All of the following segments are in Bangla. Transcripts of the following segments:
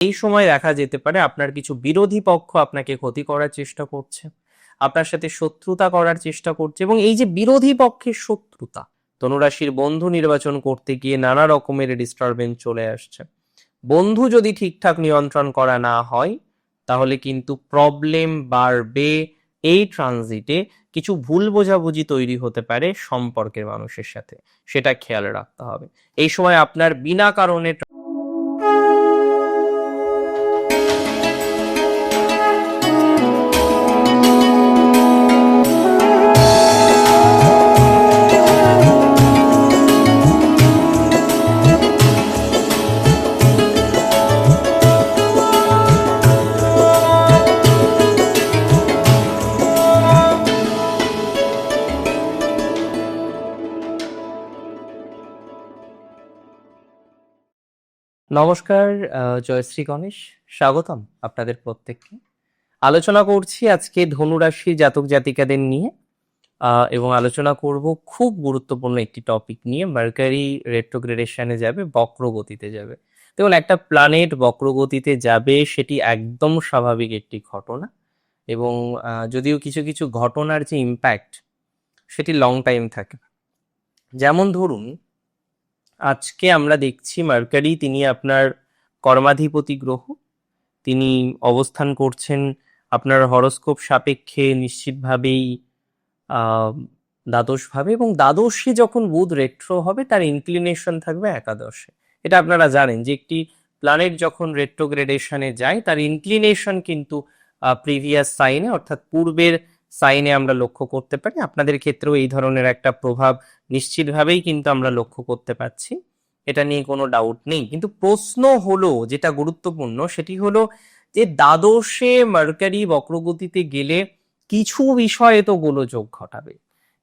এই সময় দেখা যেতে পারে আপনার কিছু বিরোধী পক্ষ আপনাকে ক্ষতি করার চেষ্টা করছে, আপনার সাথে শত্রুতা করার চেষ্টা করছে এবং এই যে বিরোধী পক্ষের শত্রুতা, ধনুরাশির বন্ধু নির্বাচন করতে গিয়ে নানা রকমের ডিস্টারবেন্স চলে আসছে। বন্ধু যদি ঠিকঠাক নিয়ন্ত্রণ করা না হয়, তাহলে কিন্তু প্রবলেম বাড়বে। এই ট্রানজিটে কিছু ভুল বোঝাবুঝি তৈরি হতে পারে সম্পর্কের মানুষের সাথে, সেটা খেয়াল রাখতে হবে। এই সময় আপনার বিনা কারণে নমস্কার জয়শ্রী গণেশ। স্বাগতম আপনাদের প্রত্যেককে। আলোচনা করছি আজকে ধনুরাশি জাতক জাতিকাদের নিয়ে এবং আলোচনা করব খুব গুরুত্বপূর্ণ একটি টপিক নিয়ে। মার্কারি রেট্রোগ্রেডেশনে যাবে, বক্রগতিতে যাবে। দেখুন, একটা প্ল্যানেট বক্রগতিতে যাবে সেটি একদম স্বাভাবিক একটি ঘটনা। এবং যদিও কিছু কিছু ঘটনার যে ইম্প্যাক্ট সেটি লং টাইম থাকে। যেমন ধরুন আজকে আমরা দেখছি মার্কারি, তিনি আপনার কর্মাধিপতি গ্রহ। তিনি অবস্থান করছেন আপনার হরস্কোপ সাপেক্ষে নিশ্চিতভাবেই দ্বাদশভাবে এবং দ্বাদশে যখন বুধ রেট্রো হবে, তার ইনক্লিনেশন থাকবে একাদশে। এটা আপনারা জানেন যে একটি প্ল্যানেট যখন রেট্রোগ্রেডেশনে যায়, তার ইনক্লিনেশন কিন্তু প্রিভিয়াস সাইনে অর্থাৎ পূর্বের সাইনে আমরা লক্ষ্য করতে পারি। আপনাদের ক্ষেত্রেও এই ধরনের একটা প্রভাব নিশ্চিতভাবেই কিন্তু আমরা লক্ষ্য করতে পারছি। এটা নিয়ে কোনো ডাউট নেই। কিন্তু প্রশ্ন হলো, যেটা গুরুত্বপূর্ণ, সেটি হলো যে দ্বাদশে মার্কারি বক্রগতিতে গেলে কিছু বিষয়ে তো গোলযোগ ঘটাবে।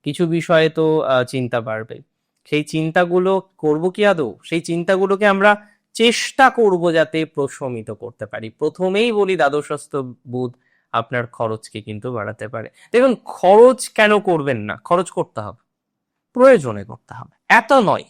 কিছু বিষয়ে তো চিন্তা বাড়বে। সেই চিন্তাগুলো করব কি আদৌ? সেই চিন্তাগুলোকে আমরা চেষ্টা করব যাতে প্রশমিত করতে পারি। প্রথমেই বলি দ্বাদশস্থ বুধ আপনার খরচকে কিন্তু বাড়াতে পারে। দেখুন, খরচ কেন করবেন না? খরচ করতে হবে। প্রয়োজনে করতে হবে। এত নয়।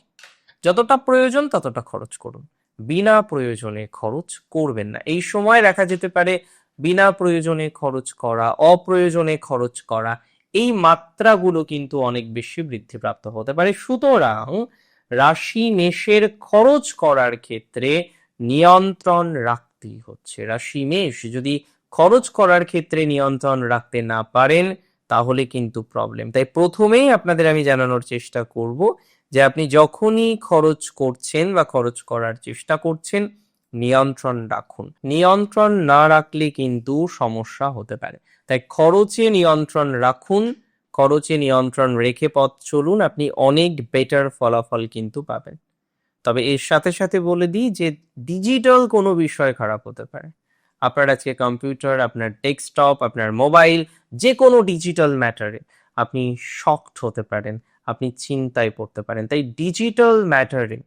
যতটা প্রয়োজন ততটা খরচ করুন। বিনা প্রয়োজনে খরচ করবেন না। এই সময় দেখা যেতে পারে বিনা প্রয়োজনে খরচ করা, অপ্রয়োজনে খরচ করা, এই মাত্রাগুলো কিন্তু অনেক বেশি বৃদ্ধিপ্রাপ্ত হতে পারে। সুতরাং রাশি মেষের খরচ করার ক্ষেত্রে নিয়ন্ত্রণ রাখতেই হচ্ছে। রাশি মেষ যদি খরচ করার ক্ষেত্রে নিয়ন্ত্রণ রাখতে না পারেন, তাহলে কিন্তু প্রবলেম তাই প্রথমেই আপনাদের আমি জানানোর চেষ্টা করব যে আপনি যখনই খরচ করছেন বা খরচ করার চেষ্টা করছেন, নিয়ন্ত্রণ রাখুন। নিয়ন্ত্রণ না রাখলে কিন্তু সমস্যা হতে পারে। তাই খরচে নিয়ন্ত্রণ রাখুন, খরচে নিয়ন্ত্রণ রেখে পথ চলুন, আপনি অনেক বেটার ফলাফল কিন্তু পাবেন। তবে এর সাথে সাথে বলে দিই যে ডিজিটাল কোনো বিষয় খারাপ হতে পারে। আপনার আজকে কম্পিউটার আপনার ডেস্কটপ আপনার মোবাইল যে কোনো ডিজিটাল ম্যাটারে আপনি শক্ট হতে পারেন, আপনি চিন্তায় পড়তে পারেন। তাই ডিজিটাল ম্যাটারে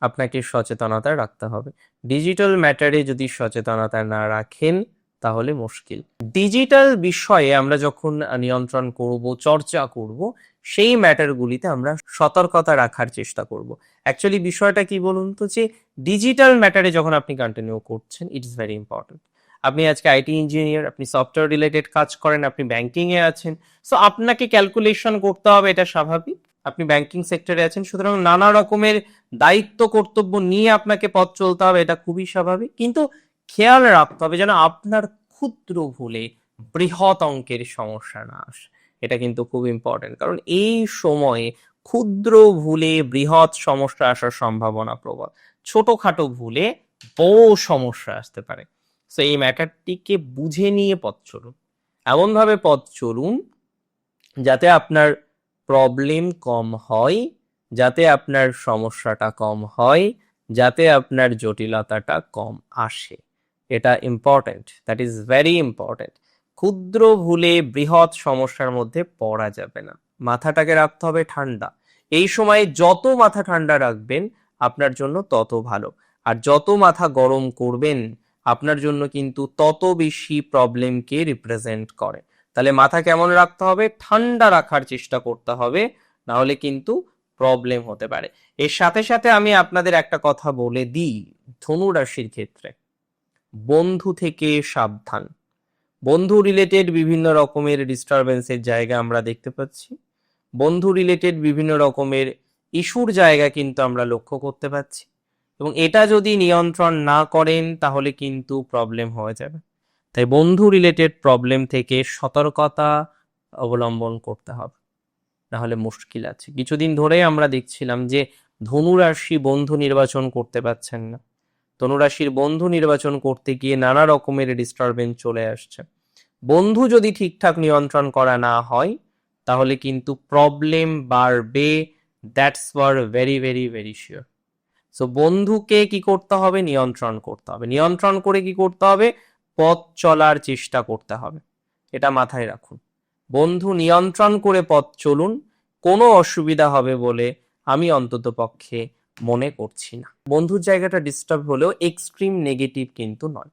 আপনাকে সচেতনতা রাখতে হবে। ডিজিটাল ম্যাটারে যদি সচেতনতা না রাখেন তাহলে মুশকিল। ডিজিটাল বিষয়ে আমরা যখন নিয়ন্ত্রণ করব, চর্চা করব, সেই ম্যাটারগুলিতে আমরা সতর্কতা রাখার চেষ্টা করব। অ্যাকচুয়ালি বিষয়টা কি বলুন তো যে ডিজিটাল ম্যাটারে যখন আপনি কন্টিনিউ করছেন ইট ইজ ভেরি ইম্পর্টেন্ট আপনি আজকে আইটি ইঞ্জিনিয়ার আপনি সফটওয়্যার রিলেটেড কাজ করেন, আপনি ব্যাংকিং এ আছেন সো আপনাকে ক্যালকুলেশন করতে হবে, এটা স্বাভাবিক। আপনি ব্যাংকিং সেক্টরে আছেন, সুতরাং নানা রকমের দায়িত্ব, কর্তব্য নিয়ে আপনাকে পথ চলতে হবে, এটা খুবই স্বাভাবিক। কিন্তু খেয়াল রাখতে হবে যেন আপনার ক্ষুদ্র ভুলে বৃহৎ অঙ্কের সমস্যা না আসে। এটা কিন্তু খুব ইম্পর্টেন্ট কারণ এই সময়ে ক্ষুদ্র ভুলে বৃহৎ সমস্যা আসার সম্ভাবনা প্রবল। ছোটখাটো ভুলে বড় সমস্যা আসতে পারে। সো এই ম্যাটারটিকে বুঝে নিয়ে পথ চলুন। এমনভাবে পথ চলুন যাতে আপনার প্রবলেম কম হয়, যাতে আপনার সমস্যাটা কম হয়, যাতে আপনার জটিলতাটা কম আসে। এটা important that is very important ক্ষুদ্র ভুলে বৃহৎ সমস্যার মধ্যে পড়া যাবে না। মাথাটাকে রাখতে হবে ঠান্ডা। এই সময়ে যত মাথা ঠান্ডা রাখবেন, আপনার জন্য তত ভালো। আর যত মাথা গরম করবেন, আপনার জন্য কিন্তু তত বেশি প্রবলেমকে রিপ্রেজেন্ট করে। তাহলে মাথা কেমন রাখতে হবে? ঠান্ডা রাখার চেষ্টা করতে হবে না হলে কিন্তু প্রবলেম হতে পারে। এর সাথে সাথে আমি আপনাদের একটা কথা বলে দিই ধনু রাশির ক্ষেত্রে। বন্ধু থেকে সাবধান। বন্ধু রিলেটেড বিভিন্ন রকমের ডিস্টারবেন্সের জায়গা আমরা দেখতে পাচ্ছি। বন্ধু রিলেটেড বিভিন্ন রকমের ইস্যুর জায়গা কিন্তু আমরা লক্ষ্য করতে পাচ্ছি। এবং এটা যদি নিয়ন্ত্রণ না করেন, তাহলে কিন্তু প্রবলেম হয়ে যাবে। তাই বন্ধু রিলেটেড প্রবলেম থেকে সতর্কতা অবলম্বন করতে হবে। নাহলে মুশকিল আছে। কিছুদিন ধরেই আমরা দেখছিলাম যে ধনুরাশি বন্ধু নির্বাচন করতে পারছেন না। ধনুরাশির বন্ধু নির্বাচন করতে গিয়ে নানা রকমের ডিস্টারবেন্স চলে আসছে। বন্ধু যদি ঠিকঠাক নিয়ন্ত্রণ করা না হয়, তাহলে কিন্তু প্রবলেম বাড়বে। That's for very very very sure so বন্ধুকে কি করতে হবে? নিয়ন্ত্রণ করতে হবে। নিয়ন্ত্রণ করে কি করতে হবে? পথ চলার চেষ্টা করতে হবে। এটা মাথায় রাখুন। বন্ধু নিয়ন্ত্রণ করে পথ চলুন। কোনো অসুবিধা হবে বলে আমি অন্তত পক্ষে মনে করছি না। বন্ধুর জায়গাটা ডিস্টার্ব হলেও এক্সট্রিম নেগেটিভ কিন্তু নয়।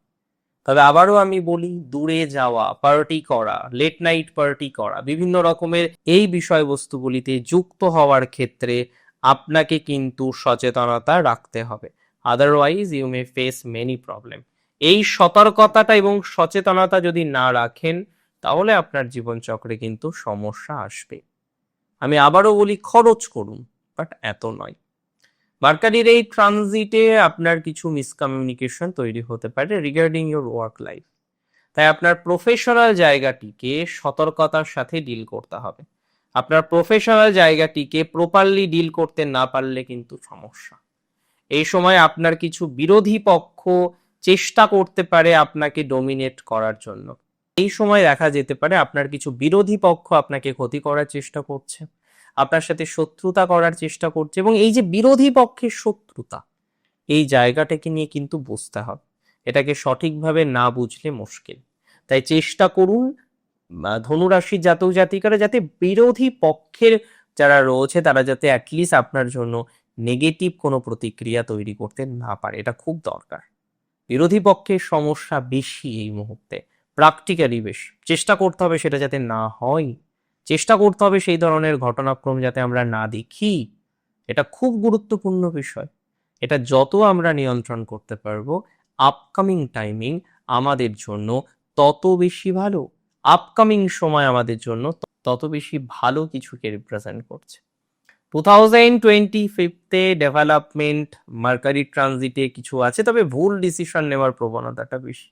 তবে আবারও আমি বলি, দূরে যাওয়া পার্টি করা লেট নাইট পার্টি করা, বিভিন্ন রকমের এই বিষয়বস্তুগুলিতে যুক্ত হওয়ার ক্ষেত্রে আপনাকে কিন্তু সচেতনতা রাখতে হবে। Otherwise you may face many problem এই সতর্কতাটা এবং সচেতনতা যদি না রাখেন, তাহলে আপনার জীবনচক্রে কিন্তু সমস্যা আসবে। আমি আবারও বলি, খরচ করুন বাট এত নয়। মার্কারির এই ট্রানজিটে আপনার কিছু মিসকমিউনিকেশন তৈরি হতে পারে রিগার্ডিং ইউর ওয়ার্ক লাইফ তাই আপনার প্রফেশনাল জায়গাটিকে সতর্কতার সাথে ডিল করতে হবে। আপনার প্রফেশনাল জায়গাটিকে প্রপারলি ডিল করতে না পারলে কিন্তু সমস্যা। এই সময় আপনার কিছু বিরোধী পক্ষ চেষ্টা করতে পারে আপনাকে ডোমিনেট করার জন্য। এই সময় দেখা যেতে পারে আপনার কিছু বিরোধী পক্ষ আপনাকে ক্ষতি করার চেষ্টা করছে। আপনার সাথে শত্রুতা করার চেষ্টা করছে এবং এই যে বিরোধী পক্ষের শত্রুতা, এই জায়গাটাকে নিয়ে কিন্তু বুঝতে হবে। এটাকে সঠিকভাবে না বুঝলে মুশকিল। তাই চেষ্টা করুন ধনুরাশির জাতক জাতিকারা যাতে বিরোধী পক্ষের যারা রয়েছে তারা যাতে অ্যাটলিস্ট আপনার জন্য নেগেটিভ কোনো প্রতিক্রিয়া তৈরি করতে না পারে। এটা খুব দরকার। বিরোধী পক্ষের সমস্যা বেশি এই মুহূর্তে। প্র্যাকটিক্যালি বেশি। চেষ্টা করতে হবে সেটা যাতে না হয়। চেষ্টা করতে হবে সেই ধরনের ঘটনাক্রম যাতে আমরা না দেখি। এটা খুব গুরুত্বপূর্ণ বিষয়। এটা যত আমরা নিয়ন্ত্রণ করতে পারব আপকামিং টাইমিং আমাদের জন্য তত বেশি ভালো। আপকামিং সময় আমাদের জন্য তত বেশি ভালো কিছুকে রিপ্রেজেন্ট করছে। Two thousand twenty fifty development mercury ট্রানজিটে কিছু আছে, তবে ভুল ডিসিশন নেওয়ার প্রবণতাটা বেশি।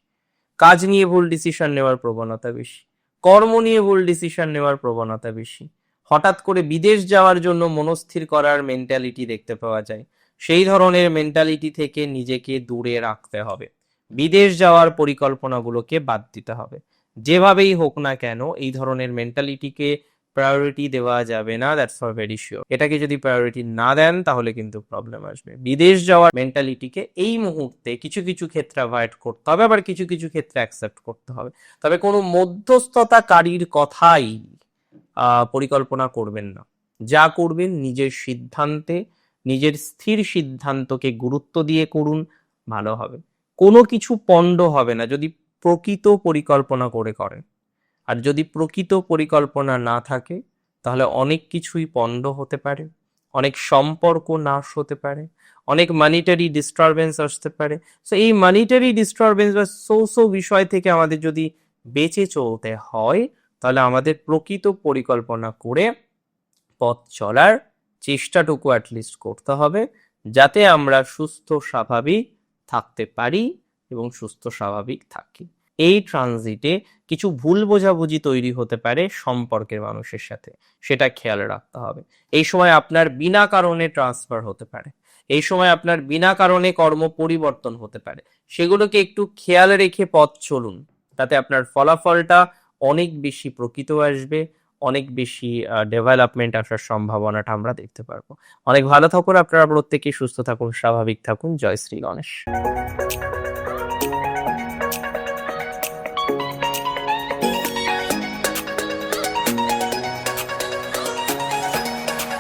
কাজ নিয়ে ভুল ডিসিশন নেওয়ার প্রবণতা বেশি। কর্ম নিয়ে ভুল ডিসিশন নেওয়ার প্রবণতা বেশি। হঠাৎ করে বিদেশ যাওয়ার জন্য মনস্থির করার মেন্টালিটি দেখতে পাওয়া যায়। সেই ধরনের মেন্টালিটি থেকে নিজেকে দূরে রাখতে হবে। বিদেশ যাওয়ার পরিকল্পনাগুলোকে বাদ দিতে হবে। যেভাবেই হোক না কেন, এই ধরনের মেন্টালিটিকে প্রায়োরিটি দেওয়া যাবে না দ্যাটস ফর ভেরি শিওর এটাকে যদি প্রায়োরিটি না দেন, তাহলে কিন্তু প্রবলেম আসবে। বিদেশ যাওয়ার মেন্টালিটিকে এই মুহূর্তে কিছু কিছু ক্ষেত্রে অ্যাভয়েড করতে হবে, আবার কিছু কিছু ক্ষেত্রে অ্যাকসেপ্ট করতে হবে। তবে কোনো মধ্যস্থতাকারীর কথাই পরিকল্পনা করবেন না। যা করবেন নিজের সিদ্ধান্তে, নিজের স্থির সিদ্ধান্তকে গুরুত্ব দিয়ে করুন, ভালো হবে। কোনো কিছু পণ্ড হবে না, যদি প্রকৃত পরিকল্পনা করে করেন। আর যদি প্রকৃত পরিকল্পনা না থাকে, তাহলে অনেক কিছুই পণ্ড হতে পারে, অনেক সম্পর্ক নাশ হতে পারে, অনেক মানিটারি ডিস্টারবেন্স আসতে পারে। সো এই মানিটারি ডিস্টারবেন্স বা সো সো বিষয় থেকে আমাদের যদি বেঁচে চলতে হয়, তাহলে আমাদের প্রকৃত পরিকল্পনা করে পথ চলার চেষ্টাটুকু অ্যাটলিস্ট করতে হবে, যাতে আমরা সুস্থ স্বাভাবিক থাকতে পারি এবং সুস্থ স্বাভাবিক থাকি। এই ট্রানজিটে কিছু ভুল বোঝাবুঝি তৈরি হতে পারে সম্পর্কের মানুষের সাথে। সেটা খেয়াল রাখতে হবে। এই সময় আপনার বিনা কারণে ট্রান্সফার হতে পারে। এই সময় আপনার বিনা কারণে কর্ম পরিবর্তন হতে পারে। সেগুলোকে একটু খেয়াল রেখে পথ চলুন। তাতে আপনার ফলাফলটা অনেক বেশি প্রকৃত আসবে, অনেক বেশি ডেভেলপমেন্ট আসার সম্ভাবনাটা আমরা দেখতে পারব। অনেক ভালো থাকুন আপনারা প্রত্যেকেই। সুস্থ থাকুন, স্বাভাবিক থাকুন। জয় শ্রী গণেশ।